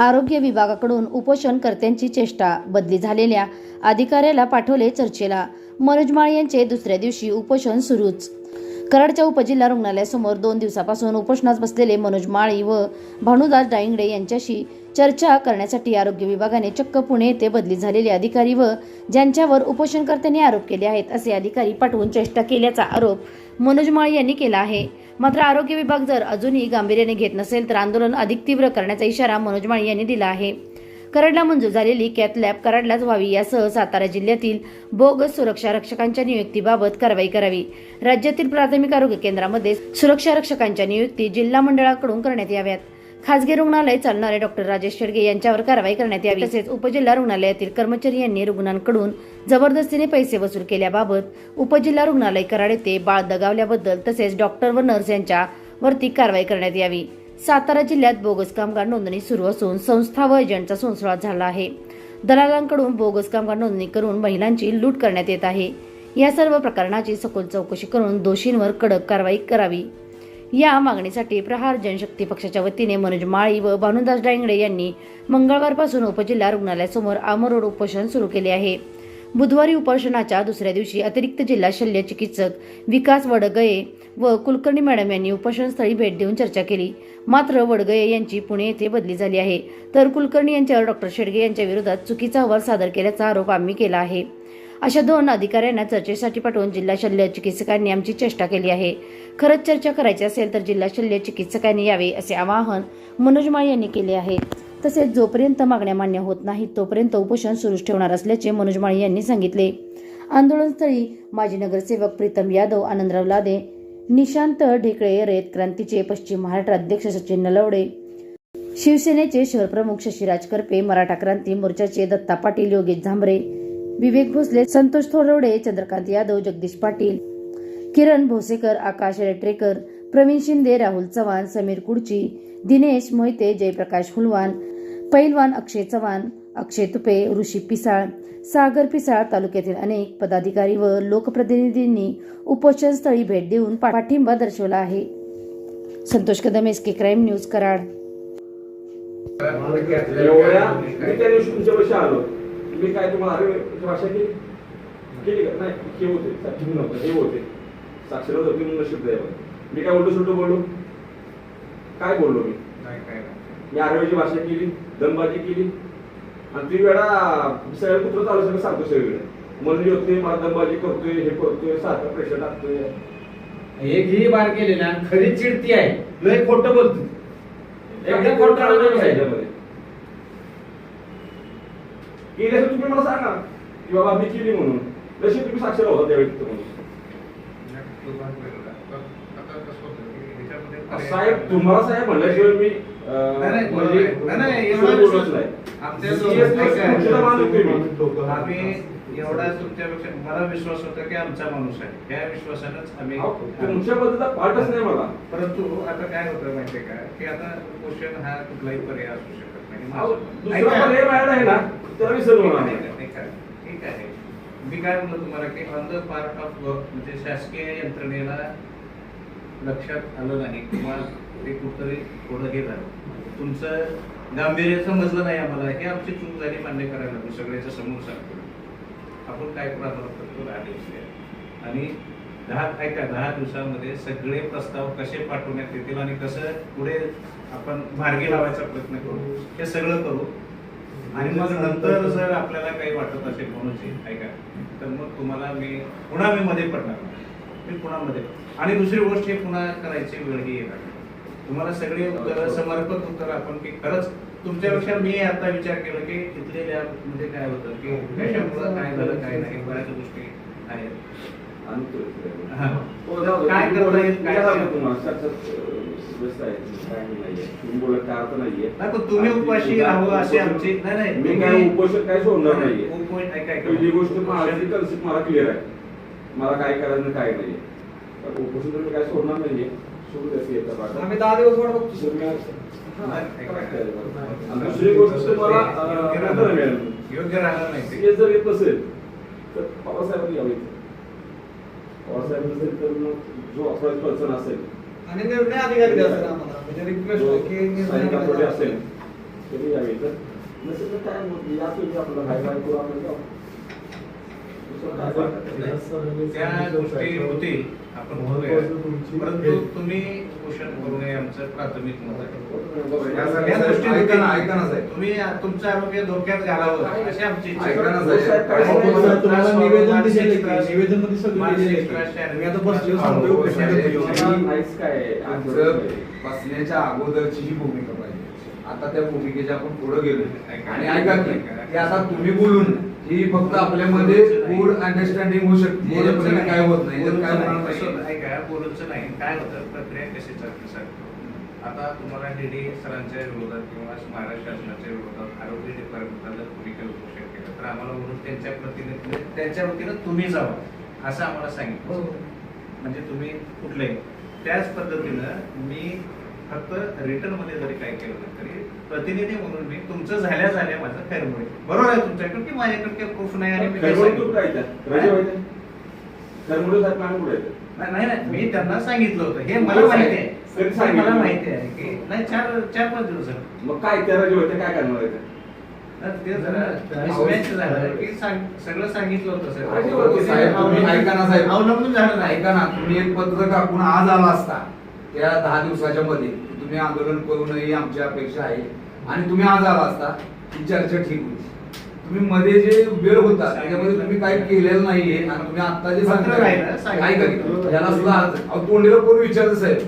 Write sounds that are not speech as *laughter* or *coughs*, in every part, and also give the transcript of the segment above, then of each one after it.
आरोग्य विभागाकडून उपोषणकर्त्यांची चेष्टा बदली झालेल्या अधिकाऱ्याला पाठवले चर्चेला. मनोजमाळ यांचे दुसऱ्या दिवशी उपोषण सुरूच. कराडच्या उपजिल्हा रुग्णालयासमोर दोन दिवसापासून उपोषणास बसलेले मनोज माळी व भानुदास डायंगडे यांच्याशी चर्चा करण्यासाठी आरोग्य विभागाने चक्क पुणे येथे बदली झालेले अधिकारी व ज्यांच्यावर उपोषणकर्त्यांनी आरोप केले आहेत असे अधिकारी पाठवून चेष्टा केल्याचा आरोप मनोज माळी यांनी केला आहे. मात्र आरोग्य विभाग जर अजूनही गांभीर्याने घेत नसेल तर आंदोलन अधिक तीव्र करण्याचा इशारा मनोज माळी यांनी दिला आहे. कराडला मंजूर झालेली कॅथ लॅब कराडलाच व्हावी यासह सातारा जिल्ह्यातील बोगस सुरक्षा रक्षकांच्या नियुक्तीबाबत कारवाई करावी. राज्यातील प्राथमिक आरोग्य केंद्रामध्ये सुरक्षा रक्षकांच्या नियुक्ती जिल्हा मंडळाकडून करण्यात याव्यात. खासगी रुग्णालय चालणारे डॉक्टर राजेश शेडगे यांच्यावर कारवाई करण्यात यावी. तसेच उपजिल्हा रुग्णालयातील कर्मचारी यांनी रुग्णांकडून जबरदस्तीने पैसे वसूल केल्याबाबत उपजिल्हा रुग्णालय कराड येथे बाळ दगावल्याबद्दल तसेच डॉक्टर व नर्स यांच्या वरती कारवाई करण्यात यावी. सातारा जिल्ह्यात बोगस कामगार नोंदणी सुरू असून संस्था व एजंटचा संसर्ग झाला आहे. दलालांकडून बोगस कामगार नोंदणी करून महिलांची लूट करण्यात येत आहे. या सर्व प्रकरणाची सखोल चौकशी करून दोषींवर कडक कारवाई करावी. या मागणीसाठी प्रहार जनशक्ती पक्षाच्या वतीने मनोज माळी व भानुदास डांगडे यांनी मंगळवारपासून उपजिल्हा रुग्णालयासमोर आमरोड उपोषण सुरू केले आहे. बुधवारी उपोषणाच्या दुसऱ्या दिवशी अतिरिक्त जिल्हा शल्य चिकित्सक विकास वडगये व कुलकर्णी मॅडम यांनी उपोषणस्थळी भेट देऊन चर्चा केली. मात्र वडगये यांची पुणे येथे बदली झाली आहे. तर कुलकर्णी यांच्यावर डॉक्टर शेडगे यांच्या विरोधात चुकीचा अहवाल सादर केल्याचा आरोप आम्ही केला आहे. अशा दोन अधिकाऱ्यांना चर्चेसाठी पाठवून जिल्हा शल्य चिकित्सकांनी आमची चेष्टा केली आहे. खरंच चर्चा करायची असेल तर जिल्हा शल्य चिकित्सकांनी यावे असे आवाहन मनोज माळी यांनी केले आहे. तसेच जोपर्यंत मागण्या मान्य होत नाहीत तोपर्यंत उपोषण सुरूच ठेवणार असल्याचे मनोज माळी यांनी सांगितले. आंदोलनस्थळी माजी नगरसेवक प्रीतम यादव आनंदराव लादे निशांत ढेकळे रयत क्रांतीचे पश्चिम महाराष्ट्र अध्यक्ष सचिन नलवडे शिवसेनेचे शहर प्रमुख शशिराज करपे मराठा क्रांती मोर्चाचे दत्ता पाटील योगेश झांबरे विवेक भोसले संतोष थोरवडे चंद्रकांत यादव जगदीश पाटील किरण भोसेकर आकाश रेटरेकर प्रवीण शिंदे राहुल चव्हाण समीर कुडची दिनेश मोहिते जयप्रकाश हुलवान पैलवान अक्षय चव्हाण अक्षय तुपे ऋषी पिसाळ सागर पिसाळ तालुक्यातील अनेक पदाधिकारी व लोकप्रतिनिधींनी उपोषणस्थळी भेट देऊन पाठिंबा दर्शवला आहे. Santosh Kadam S K crime news Karad. मी काय तुम्हाला अरे भाषा केली? केली का? नाही हे होते. तुम्ही नव्हते हे होते. साक्षर होते म्हणून नशीब द्यावं मी काय उलट सुलट बोललो? काय बोललो मी? मी आरवीची भाषा केली दमबाजी केली. आणि ती वेळा सगळ्या कुत्र चालू सगळं सांगतो सगळीकडे. मंत्री होते मला दमबाजी करतोय हे करतोय सारखं प्रेशर टाकतोय. एक ही बार केली ना खरी चिडती आहे. लय खोटं बोलतो एकदम खोटं केली असं तुम्ही मला सांगा की बाबा मी केली म्हणून. तशी तुम्ही साक्षर होता त्यावेळी तिथं म्हणून. साहेब तुम्हाला साहेब म्हणल्याशिवाय मी म्हणजे एवढा. आम्ही तुमच्यापेक्षा मला विश्वास होता की आमचा माणूस आहे. त्या विश्वासानंच आम्ही अहो, तुमच्याबद्दलचा पाठच नाही मला. परंतु आता काय होतं माहितीये का? की आता क्वेश्चन हा कुठलाही पर्याय असू शकत ठीक. आहे, मी काय म्हणतो तुम्हाला की ऑन द पार्ट ऑफ म्हणजे शासकीय यंत्रणेला लक्षात आलं नाही किंवा ते कुठतरी थोडं हे झालं तुमचं गांभीर्य समजलं नाही आम्हाला हे आमची चूक झाली मान्य करायला लागलो सगळ्याच्या समोर सांगतो. आपण काय प्राधान्य करतो आणि दहा ऐका दहा दिवसामध्ये सगळे प्रस्ताव कसे पाठवण्यात येतील आणि कसं पुढे आपण मार्गी लावायचा प्रयत्न करू हे सगळं करू. आणि मग नंतर जर आपल्याला काही वाटत असेल कोणाची ऐका तर मग तुम्हाला मी पुन्हा मी मध्ये पडणार मी पुन्हा मध्ये आणि दुसरी गोष्ट हे पुन्हा करायची वेळ ही येणार तुम्हाला सगळे उत्तर समर्पक उत्तर आपण की खरंच तुमच्यापेक्षा मी आता विचार केला की इथले म्हणजे काय होतं की कशामुळं काय झालं काय नाही बऱ्याच गोष्टी आहेत. काय तुम्ही करता येईल, काय. काय. तुम्ही काय तुम्ही उपाशी राहू अशी आमची नाही नाही मी काय तुम्ही- उपोषण काय सोडणार नाहीये. पहिली गोष्ट माझी कन्सेप्ट मला क्लिअर आहे. मला काय करायचं काय नाहीये उपोषण मी काय सोडणार नाहीये. आम्ही दहा दिवस वाट बघतो हा, दुसरी गोष्ट अं, योग्य राहणार नाही. जर येत नसेल तर पवारसाहेबांनी यावं इथे पवारसाहेब नसेल तर मग जो ऑथराईज पर्सन असेल. आणि निर्णय अधिकारी द्या सर आम्हाला. म्हणजे रिक्वेस्ट जो की निर्णय असेल. यावे तर नसेल तर काय मग? या तुम्ही आपल्याला बाहेर बाहेर करू आपण जाऊ. दुसरं काय वाटत त्या गोष्टी होतील. आपण बोलूया परंतु तुम्ही उपोषण करू नये आमचं प्राथमिक मत आहे. या गोष्टी साहेब. तुम्ही तुमचं आरोग्य धोक्यात घालावं अशी आमची इच्छा आहे. ऐका ना, साहेब. तुम्हाला निवेदन दिलेलं आहे सगळं दिलेलं आहे. मी आता. नाहीच काय आमचं बसण्याच्या अगोदरची ही भूमिका पाहिजे. आता त्या भूमिकेच्या आपण पुढे गेलो. आणि ऐका की आता तुम्ही बोलून ही फक्त आपल्यामध्ये गुड अंडरस्टँडिंग होऊ शकते. काय होत नाही काय होणार नाही. बोलूचं नाही, बोलूचं नाही. काय होतं? प्रक्रिया कशी चालते साहेब आता तुम्हाला डीडी सरांच्या विरोधात किंवा महाराष्ट्र शासनाच्या विरोधात आरोग्य डिपार्टमेंटला जर तुम्ही काही उपोषण केलं तर आम्हाला म्हणून त्यांच्या प्रतिनिधी त्यांच्या वतीनं तुम्ही जावं असं आम्हाला सांगितलं. म्हणजे तुम्ही कुठले? त्याच पद्धतीनं मी फक्त रिटर्नमध्ये जरी काय केलं तरी प्रतिनिधी म्हणून मी तुमचं झाल्या झाल्या माझं होईल बरोबर आहे तुमच्याकडे की माझ्याकडे काही प्रूफ नाही आणि मी खरमोडी साहेब कुठे येतं? नाही नाही मी त्यांना सांगितलं होतं. हे मला माहिती आहे. हे? मला माहिती आहे की नाही चार चार पाच दिवस. मग काय त्या रजे होते काय करणार आहे ते? जरा झालं की सगळं सांगितलं होतं हो, साहेब, तुम्ही ऐका ना, साहेब. अवलंबून झालं ऐका ना तुम्ही एक पत्रक आपण आज आला असता. त्या दहा दिवसाच्या मध्ये. तुम्ही आंदोलन करू नये ही आमची अपेक्षा आहे. आणि तुम्ही आज आला असता. ही चर्चा ठीक होती. तुम्ही मध्ये जे वेळ होता त्याच्यामध्ये तुम्ही काही केलेलं नाहीये. आणि तुम्ही आता जे सांगताय सांगितलं. ऐका की, याला सुद्धा अर्थ आहे. अहो, तोंडीला कोण विचारतं साहेब?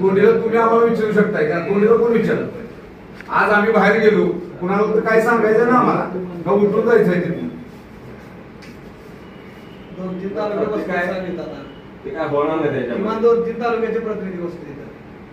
तोंडीला तुम्ही आम्हाला विचारू शकताय का? तोंडीला कोण विचारत आज आम्ही बाहेर गेलो कुणाला तर काय सांगायचं ना आम्हाला? का उठून जायचंय तिथून? दोन तीन. ते काय होणार नाही किमान दोन तीन तालुक्याचे प्रतिनिधी बसले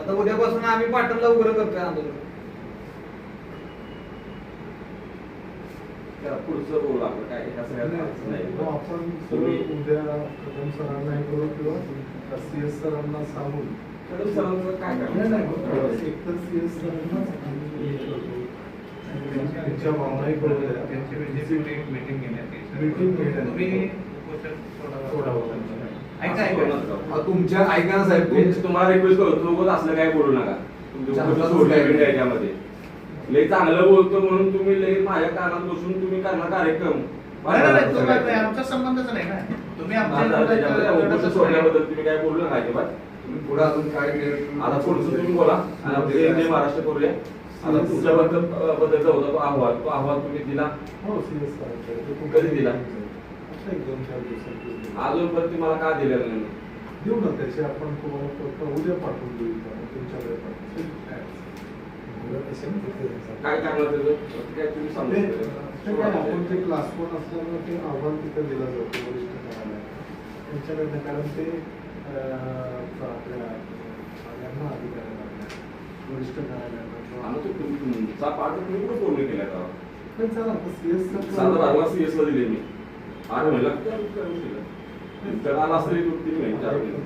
आता उद्यापासून आम्ही पाटणला उघडं करतोय आंदोलन त्या पुढचं बोलू आपण काय? एका सगळ्यात नाही आपण तुम्ही उद्या कदम सरांना हे करू किंवा सी एस सरांना सांगून? कदम सरांचं काय नाही, करणार नाही, एकतर सी एस सरांना करतो. त्यांच्या भावनाही कळू द्या. त्यांची मीटिंग मीटिंग घेण्यात सोडावं. तुमच्या ऐका ना साहेब. मी तुमच्या- तुम्हाला रिक्वेस्ट करतो असलं काय बोलू नका. तुमचं चांगलं उगाच सोडलं बोलतोय. बिंड याच्यामध्ये लय चांगलं बोलतो म्हणून तुम्ही लय माझ्या कानात बसून तुम्ही करणार कार्यक्रम. नाही, नाही, नाही, तो काय- आमचा संबंधच नाही ना. तुम्ही आता त्याच्यामध्ये सोडल्याबद्दल तुम्ही काय बोलू नका अजिबात. तुम्ही पुढे अजून काय केलं? आता पुढचं तुम्ही बोला. आणि आपण जय जय महाराष्ट्र करूया. आता तुमच्याबद्दल बद्दलचा होता तो अहवाल. तो अहवाल तुम्ही दिला. हो ते कधी दिला? आता एक दोन चार दिवसात देऊ. अजूनपर्यंत मला का दिलेलं नाही? देऊ ना त्याचे आपण तुम्हाला फक्त उद्या पाठवून देऊ? तुमच्याकडे पाठवून. काय त्याचं तुम्ही सांगू आपण ते क्लास वन असल्यामुळे ते अहवाल तिथे दिला जातो वरिष्ठ न्यायालयात. त्यांच्याकडनं कारण ते आपल्या यांना अधिकाऱ्यांना वरिष्ठ पाठ तुम्ही कुठं पूर्ण केला का? पण चला सीएस ला दिले मी. आठ महिला तर आला असतं एक तीन महिने चार महिने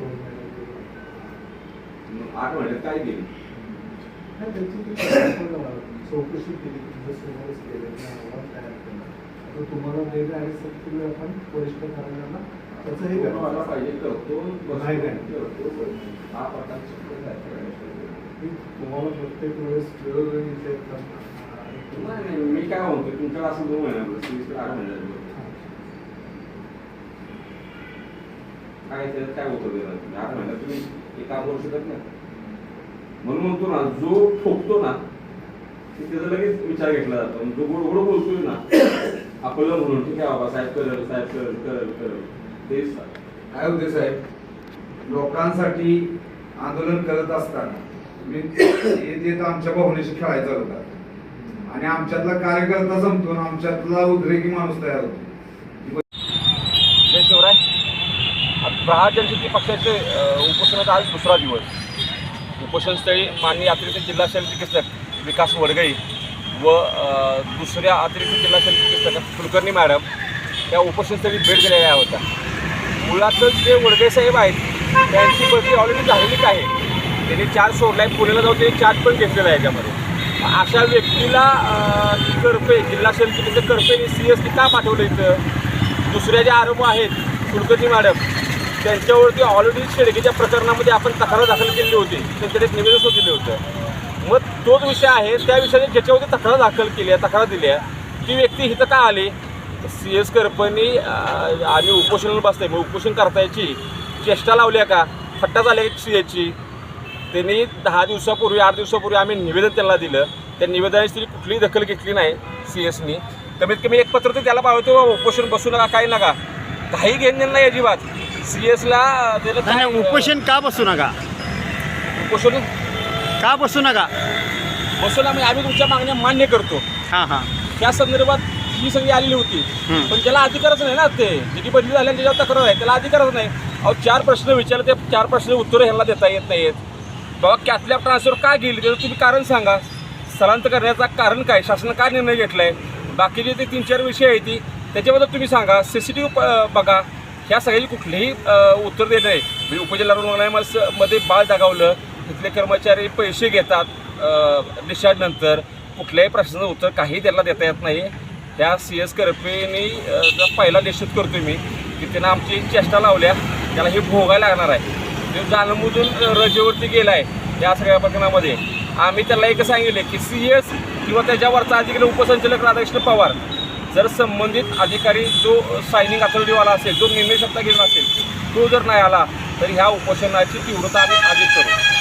मग आठ महिन्यात काय केली नाही, त्यांची ती आपण चौकशी केली तुमच्या समोरच केली अहवाल तयार केला. आता तुम्हाला दिले आणि सत्य आपण वरिष्ठ न्यायालयाला त्याचं हे मला करायचं पाहिजे करतो नाही. करतो. हा प्रकार तुम्हाला प्रत्येक वेळेस वेळोवेळी मी काय म्हणतो तुमच्याकडे असं दोन महिन्यात आठ काय त्याच्यात काय होतं आठ महिन्यात तुम्ही एक काम करू शकत नाही. म्हणून म्हणतो ना जो ठोकतो ना ते त्याचा लगेच विचार घेतला जातो. जो गोड गोड बोलतोय ना *coughs* आपलं म्हणून ठीक आहे बाबा साहेब करेल साहेब करेल करेल करेल. तेच काय होते साहेब? लोकांसाठी आंदोलन करत असताना *coughs* येत आमच्या भावनेशी खेळायचा होता आणि आमच्यातला कार्यकर्ता संपतो आणि आमच्यातला उद्रेकी माणूस तयार होतो. जय शिवराय. प्रहार जनशक्ती पक्षाचे उपोषणाचा आज दुसरा दिवस. उपोषणस्थळी माननीय अतिरिक्त जिल्हा शल्यचिकित्सक विकास वडगई व दुसऱ्या अतिरिक्त जिल्हा शल्यचिकित्सक कुलकर्णी मॅडम त्या उपोषणस्थळी भेट दिलेल्या होत्या. मुळातच जे वडगेसाहेब आहेत त्यांची बदली ऑलरेडी झालेलीच आहे. त्यांनी चार्ज सोडला आहे पुण्याला जाऊन त्यांनी चार्ज पण घेतलेला आहे त्यामध्ये अशा व्यक्तीला अ, करपे जिल्हा शल्यचिकित्सक करपेने सी एस टी का पाठवलं इथं? दुसऱ्या ज्या आरोप आहेत कुलकर्णी मॅडम त्यांच्यावरती ऑलरेडी शेडगेच्या प्रकरणामध्ये आपण तक्रार दाखल केली होती. त्यांच्याकडे एक निवेदन दिले होतं. मग तोच विषय आहे त्या विषयाने ज्याच्यावरती तक्रार दाखल केली आहे तक्रार दिली आहे ती व्यक्ती इथं का आली? सी एस करपणी आम्ही उपोषणाला बसते. मग उपोषण करतायची चेष्टा लावल्या का? फट्टा झाल्या सी एसची त्यांनी दहा दिवसापूर्वी आठ दिवसापूर्वी आम्ही निवेदन त्यांना दिलं. त्या निवेदनाची त्यांनी कुठलीही दखल घेतली नाही सी एसनी कमीत कमी एक पत्र तर त्याला पाहतो उपोषण बसू नका काही नका. काही घेणं नाही अजिबात. सी एसला नाही नाही, उपोषण का बसू नका? उपोषण का बसू नका? बसून आम्ही आम्ही तुमच्या मागण्या मान्य करतो. हां हां. त्या संदर्भात ही सगळी आलेली होती. हम्म. पण त्याला अधिकारच नाही ना ते. जी बदली झाली आणि त्याच्यावर तक्रार आहे त्याला अधिकारच नाही. अहो चार प्रश्न विचारले ते चार प्रश्न उत्तरं ह्याला देता येत नाहीत बाबा कॅथलॅब ट्रान्सफर का गेली त्याचं तुम्ही कारण सांगा. स्थलांतर करण्याचं कारण काय? शासनानं काय निर्णय घेतला आहे बाकीचे ते तीन चार विषय आहेत ती त्याच्याबद्दल तुम्ही सांगा. सी सी टी व्ही बघा. ह्या सगळ्याची कुठलीही उत्तर देत नाही. म्हणजे उपजिल्हा रुग्णालयामध्ये बाळ दगावलं तिथले कर्मचारी पैसे घेतात डिस्चार्जनंतर कुठल्याही प्रश्नाचं उत्तर काही त्याला देता येत नाही. त्या सी एस करपेनी पहिला निश्चित करतो मी की त्यांना आमची चेष्टा लावल्या त्याला हे भोगायला लागणार आहे. जो जाणमधून रजेवरती गेला आहे या सगळ्या प्रकरणामध्ये. आम्ही त्याला एक सांगितले की सी एस किंवा त्याच्यावरचा अधिकारी उपसंचालक राधाकृष्ण पवार जर संबंधित अधिकारी जो सायनिंग अथॉरिटीवाला असेल जो निर्णय सत्ता घेऊन असेल तो जर नाही आला तर ह्या उपोषणाची तीव्रता आम्ही अधिक करू.